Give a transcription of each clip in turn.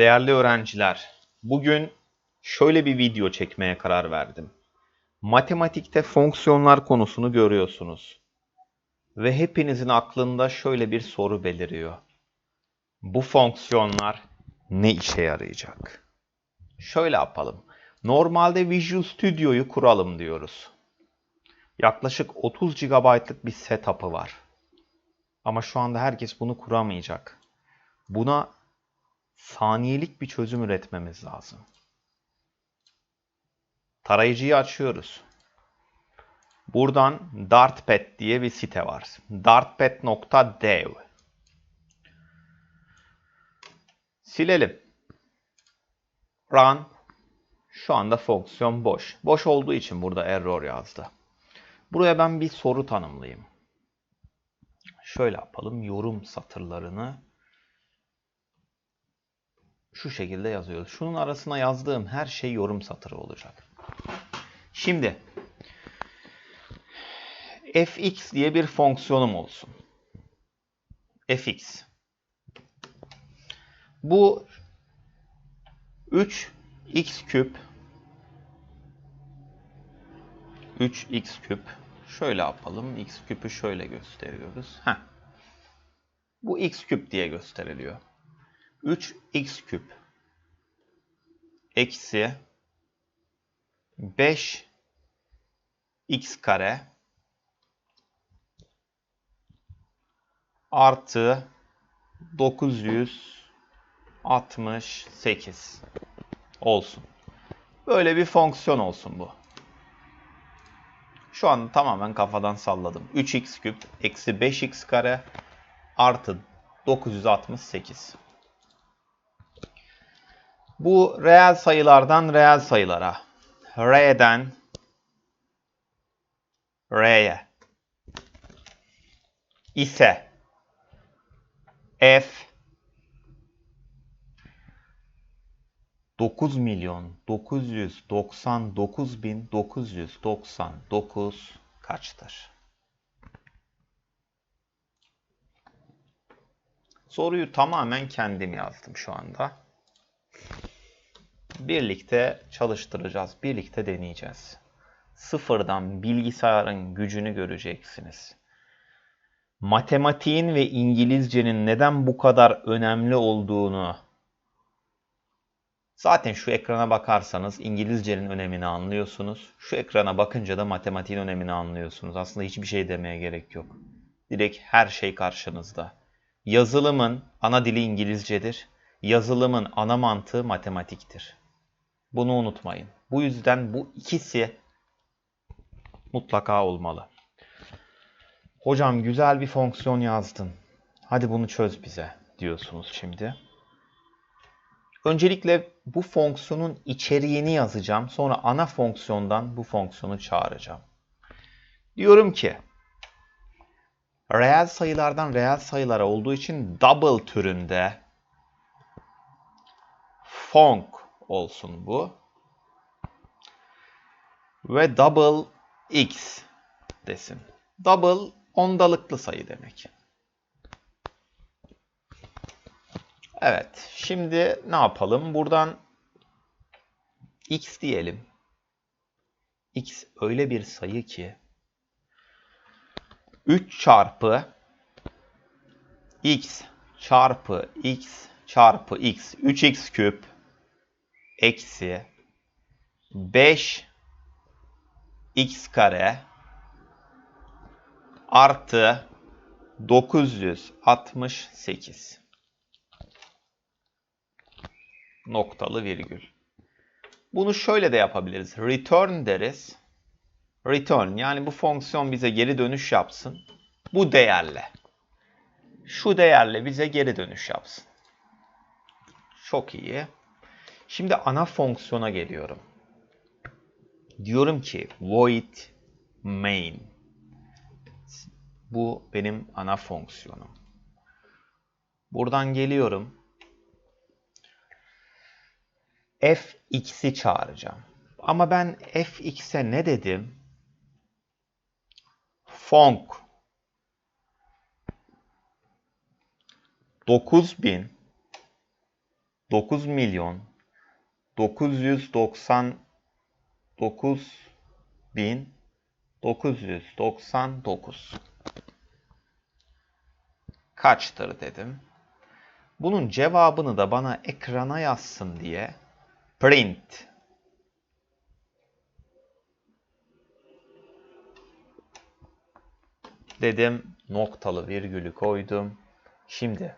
Değerli öğrenciler, bugün şöyle bir video çekmeye karar verdim. Matematikte fonksiyonlar konusunu görüyorsunuz. Ve hepinizin aklında şöyle bir soru beliriyor. Bu fonksiyonlar ne işe yarayacak? Şöyle yapalım. Normalde Visual Studio'yu kuralım diyoruz. Yaklaşık 30 GB'lık bir setup'ı var. Ama şu anda herkes bunu kuramayacak. Buna saniyelik bir çözüm üretmemiz lazım. Tarayıcıyı açıyoruz. Buradan Dartpad diye bir site var. dartpad.dev Silelim. Run. Şu anda fonksiyon boş. Boş olduğu için burada error yazdı. Buraya ben bir soru tanımlayayım. Şöyle yapalım. Yorum satırlarını şu şekilde yazıyoruz. Şunun arasına yazdığım her şey yorum satırı olacak. Şimdi fx diye bir fonksiyonum olsun. fx. Bu 3x küp 3x küp şöyle yapalım. x küpü şöyle gösteriyoruz. Heh. Bu x küp diye gösteriliyor. 3x küp eksi 5 x kare artı 968 olsun. Böyle bir fonksiyon olsun bu. Şu an tamamen kafadan salladım. 3x küp eksi 5x kare artı 968. Bu reel sayılardan reel sayılara. R'den R'ye ise F 9 milyon 999 bin 999 kaçtır? Soruyu tamamen kendim yazdım şu anda. Birlikte çalıştıracağız, birlikte deneyeceğiz. Sıfırdan bilgisayarın gücünü göreceksiniz. Matematiğin ve İngilizcenin neden bu kadar önemli olduğunu zaten şu ekrana bakarsanız İngilizcenin önemini anlıyorsunuz. Şu ekrana bakınca da matematiğin önemini anlıyorsunuz. Aslında hiçbir şey demeye gerek yok. Direkt her şey karşınızda. Yazılımın ana dili İngilizcedir. Yazılımın ana mantığı matematiktir. Bunu unutmayın. Bu yüzden bu ikisi mutlaka olmalı. Hocam güzel bir fonksiyon yazdın. Hadi bunu çöz bize diyorsunuz şimdi. Öncelikle bu fonksiyonun içeriğini yazacağım. Sonra ana fonksiyondan bu fonksiyonu çağıracağım. Diyorum ki reel sayılardan reel sayılara olduğu için double türünde fonk olsun bu. Ve double x desin. Double ondalıklı sayı demek. Evet, şimdi ne yapalım? Buradan x diyelim. x öyle bir sayı ki 3 çarpı x çarpı x çarpı x 3x küp eksi 5 x kare artı 968 noktalı virgül. Bunu şöyle de yapabiliriz. Return deriz. Return yani bu fonksiyon bize geri dönüş yapsın. Bu değerle. Şu değerle bize geri dönüş yapsın. Çok iyi. Şimdi ana fonksiyona geliyorum. Diyorum ki void main. Bu benim ana fonksiyonum. Buradan geliyorum. fx'i çağıracağım. Ama ben fx'e ne dedim? Fonk 9000 9 milyon 999 bin 999 kaçtır dedim. Bunun cevabını da bana ekrana yazsın diye print dedim. Noktalı virgülü koydum. Şimdi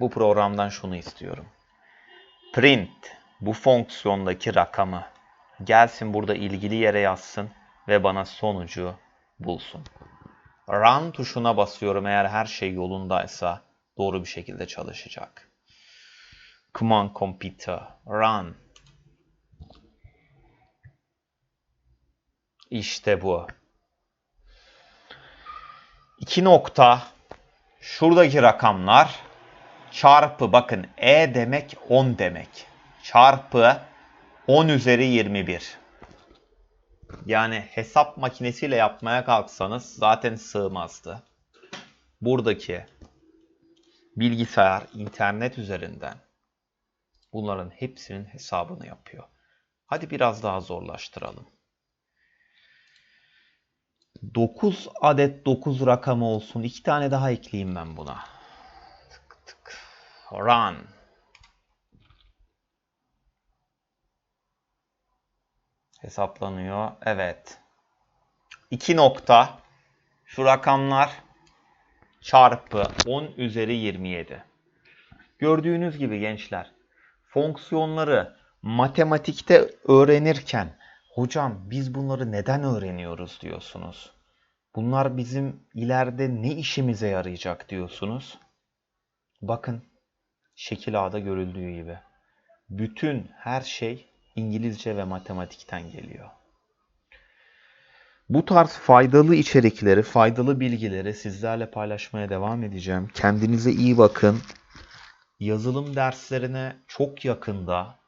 bu programdan şunu istiyorum. Print bu fonksiyondaki rakamı gelsin burada ilgili yere yazsın ve bana sonucu bulsun. Run tuşuna basıyorum eğer her şey yolundaysa doğru bir şekilde çalışacak. Come on computer, run. İşte bu. İki nokta. Şuradaki rakamlar çarpı bakın e demek 10 demek. Çarpı 10 üzeri 21. Yani hesap makinesiyle yapmaya kalksanız zaten sığmazdı. Buradaki bilgisayar internet üzerinden bunların hepsinin hesabını yapıyor. Hadi biraz daha zorlaştıralım. 9 adet 9 rakamı olsun. 2 tane daha ekleyeyim ben buna. Tık tık. Run. Hesaplanıyor. Evet. 2 nokta. Şu rakamlar çarpı 10 üzeri 27. Gördüğünüz gibi gençler fonksiyonları matematikte öğrenirken hocam biz bunları neden öğreniyoruz diyorsunuz. Bunlar bizim ileride ne işimize yarayacak diyorsunuz. Bakın şekil A'da görüldüğü gibi. Bütün her şey İngilizce ve matematikten geliyor. Bu tarz faydalı içerikleri, faydalı bilgileri sizlerle paylaşmaya devam edeceğim. Kendinize iyi bakın. Yazılım derslerine çok yakında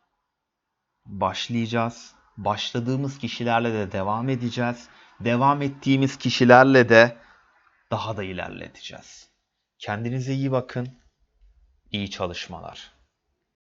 başlayacağız. Başladığımız kişilerle de devam edeceğiz. Devam ettiğimiz kişilerle de daha da ilerleteceğiz. Kendinize iyi bakın. İyi çalışmalar.